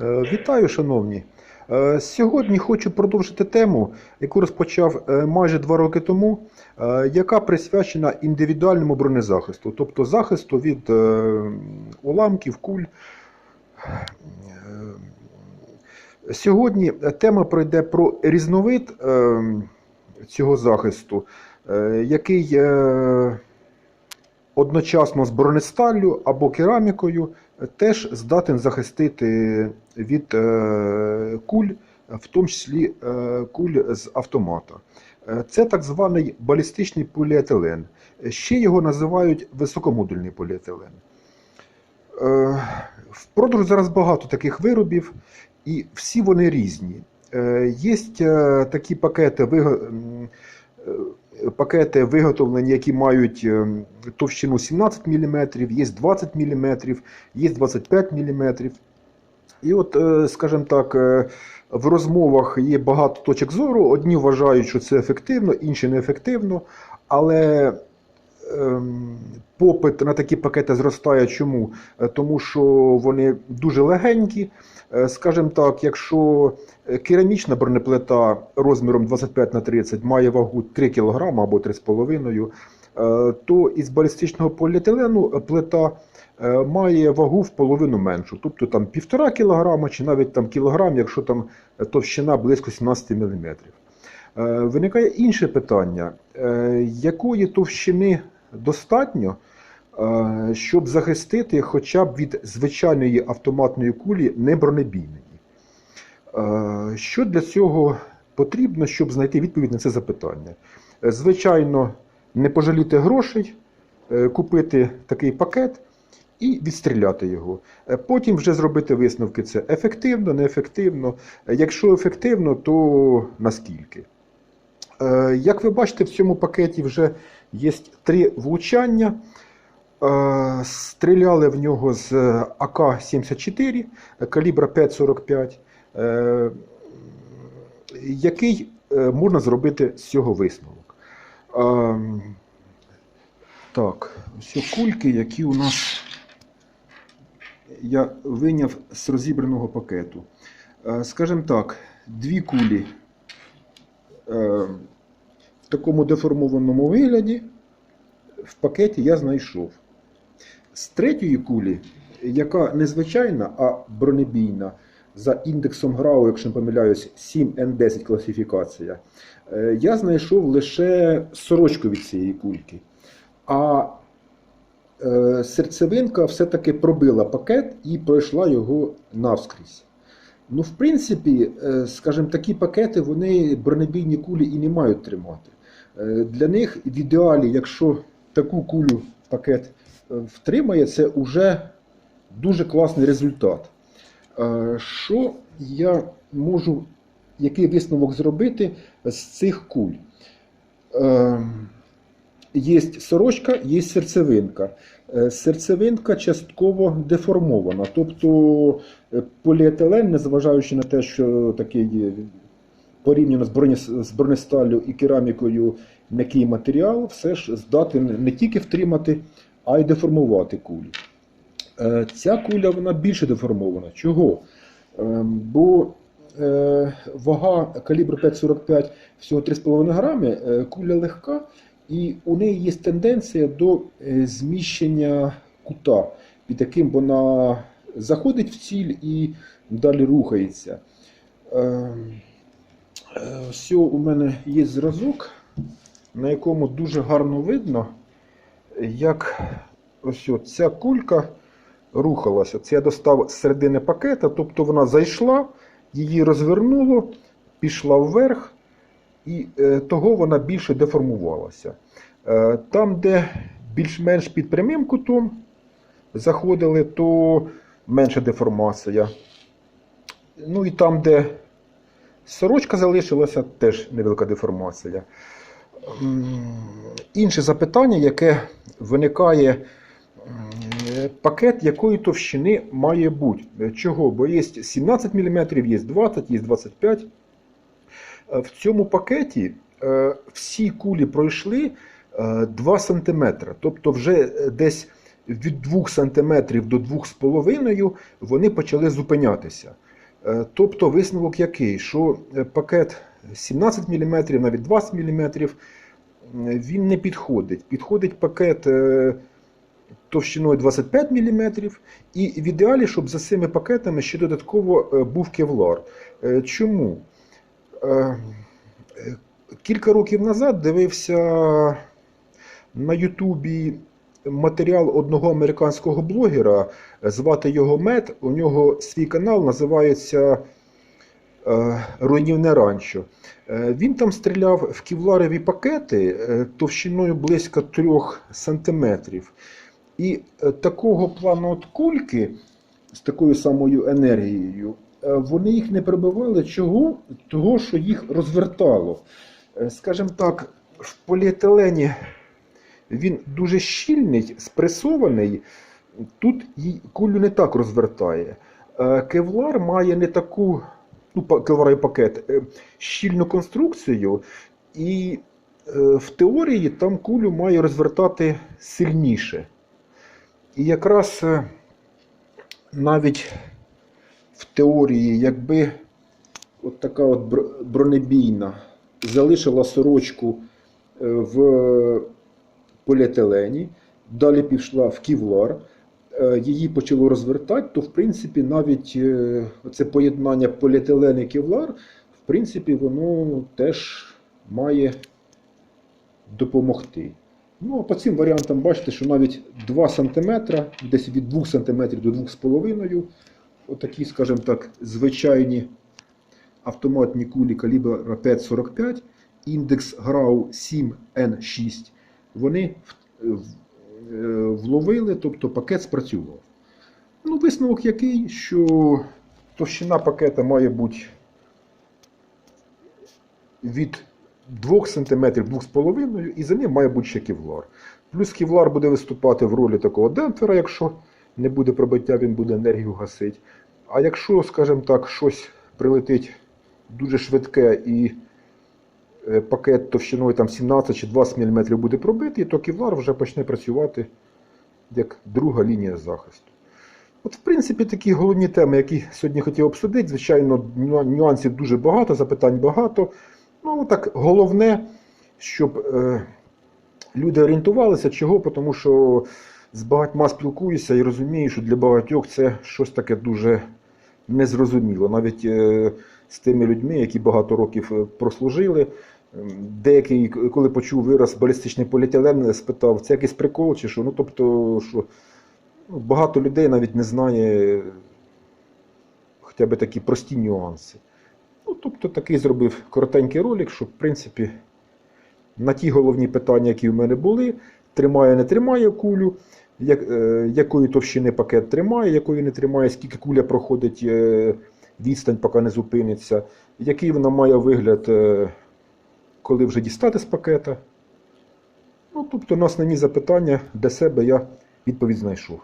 Е, Вітаю, шановні. Е, Сьогодні хочу продовжити тему, яку розпочав е, майже два роки тому, яка присвячена індивідуальному бронезахисту, тобто захисту від уламків, куль. Сьогодні тема пройде про різновид цього захисту, який одночасно з бронесталлю або керамікою теж здатен захистити від е, куль, в тому числі е, куль з автомата. Е, Це так званий балістичний поліетилен. Ще його називають високомодульний поліетилен. В продажу зараз багато таких виробів, і всі вони різні. Є такі пакети, пакети виготовлені, які мають е, товщину 17 мм, є 20 мм, є 25 мм. І от, е, скажімо так, е, в розмовах є багато точок зору. Одні вважають, що це ефективно, інші неефективно. Але попит на такі пакети зростає. Чому? Е, Тому що вони дуже легенькі. Е, Скажімо так, якщо керамічна бронеплита розміром 25 на 30 має вагу 3 кг або 3,5 е, то із балістичного поліетилену плита має вагу в половину меншу, тобто там 1,5 кг чи навіть там кілограм, якщо там товщина близько 17 мм. Виникає інше питання: якої товщини достатньо, е, щоб захистити хоча б від звичайної автоматної кулі не бронебійної? Е, Що для цього потрібно, щоб знайти відповідь на це запитання? Е, Звичайно, не пожаліти грошей, купити такий пакет і відстріляти його. Потім вже зробити висновки: це ефективно, неефективно. Якщо ефективно, то наскільки? Е, Як ви бачите, в цьому пакеті вже є три влучання. Е, Стріляли в нього з АК-74 е, калібра 5,45, е, який можна зробити з цього висновок. Так, ось кульки, які у нас я виняв з розібраного пакету. Скажімо так, дві кулі такому деформованому вигляді в пакеті я знайшов. З третьої кулі, яка не звичайна, а бронебійна, за індексом ГРАУ, якщо не помиляюсь, 7N10 класифікація, е, я знайшов лише сорочку від цієї кульки. А е, серцевинка все-таки пробила пакет і пройшла його навскрізь. Ну, в принципі, е, скажімо, такі пакети вони бронебійні кулі і не мають тримати. Е, Для них в ідеалі, якщо таку кулю пакет е, втримає, це вже дуже класний результат. Е, Що я можу, який висновок зробити з цих куль? Є сорочка, є серцевинка. Серцевинка частково деформована. Тобто поліетилен, незважаючи на те, що такий порівняно з, бронесталлю і керамікою м'який матеріал, все ж здатен не тільки втримати, а й деформувати кулі. Е, Ця куля вона більше деформована. Чого? Е, Бо е, вага калібру 5,45 всього 3,5 грами, куля легка, і у неї є тенденція до зміщення кута, під яким вона заходить в ціль і далі рухається. Е, е, у мене є зразок, на якому дуже гарно видно, як ось ця кулька рухалася. Це я достав з середини пакета, тобто вона зайшла, її розвернуло, пішла вверх, і е, того вона більше деформувалася. Е, там, де більш-менш під прямим кутом заходили, то менша деформація. Ну і там, де сорочка залишилася, теж невелика деформація. Інше запитання, яке виникає, пакет якої товщини має бути. Е, Чого? Бо є 17 мм, є 20, є 25 Е, В цьому пакеті е, всі кулі пройшли е, 2 см. Тобто вже е, десь від 2 см до 2,5 вони почали зупинятися. Е, Тобто висновок який? Що е, пакет 17 мм, навіть 20 мм, він не підходить. Підходить пакет е, товщиною 25 мм, і в ідеалі, щоб за цими пакетами ще додатково е, був кевлар. Е, Чому? Е, е, Кілька років назад дивився на Ютубі матеріал одного американського блогера, звати його Мет. У нього свій канал називається е, Руйнівне ранчо. Е, Він там стріляв в ківларові пакети е, товщиною близько 3 сантиметрів. І е, такого плану от кульки з такою самою енергією, е, вони їх не прибивали. Чого? Того, що їх розвертало. Е, Скажімо так, в поліетилені він дуже щільний, спресований. Тут кулю не так розвертає. Е, Кевлар має не таку, ну, кевларовий пакет, е, щільну конструкцію, і е, в теорії там кулю має розвертати сильніше. І якраз навіть в теорії, якби от така от бронебійна залишила сорочку в поліетилені, далі пішла в ківлар, е, її почало розвертати, то в принципі навіть е, це поєднання поліетилен і ківлар, в принципі, воно теж має допомогти. Ну, а по цим варіантам бачите, що навіть 2 см, десь від 2 см до 2,5 отакі, скажімо так, звичайні автоматні кулі калібра 5,45, індекс ГРАУ 7N6, вони е, вловили, тобто пакет спрацював. Ну, висновок який, що товщина пакета має бути від 2 см 2,5 і за ним має бути ще кевлар. Плюс кевлар буде виступати в ролі такого демпфера, якщо не буде пробиття, він буде енергію гасити. А якщо, скажімо так, щось прилетить дуже швидке і пакет товщиною там 17 чи 20 мм буде пробитий, то кевлар вже почне працювати як друга лінія захисту. От, в принципі, такі головні теми, які сьогодні хотів обсудити. Звичайно, нюансів дуже багато, запитань багато. Ну, так, головне, щоб е, люди орієнтувалися, чого, тому що з багатьма спілкуюся і розумію, що для багатьох це щось таке дуже незрозуміло. Навіть е, з тими людьми, які багато років е, прослужили. Деякий, коли почув вираз балістичний поліетилен, спитав, це якийсь прикол чи що? Ну, тобто, що ну, багато людей навіть не знає хоча б такі прості нюанси. Ну, тобто такий зробив коротенький ролик, що в принципі на ті головні питання, які в мене були, тримає, не тримає кулю, як, е, якої товщини пакет тримає, якої не тримає, скільки куля проходить е, відстань, поки не зупиниться, який вона має вигляд, е, коли вже дістати з пакета. Ну, тобто на основні запитання для себе я відповідь знайшов.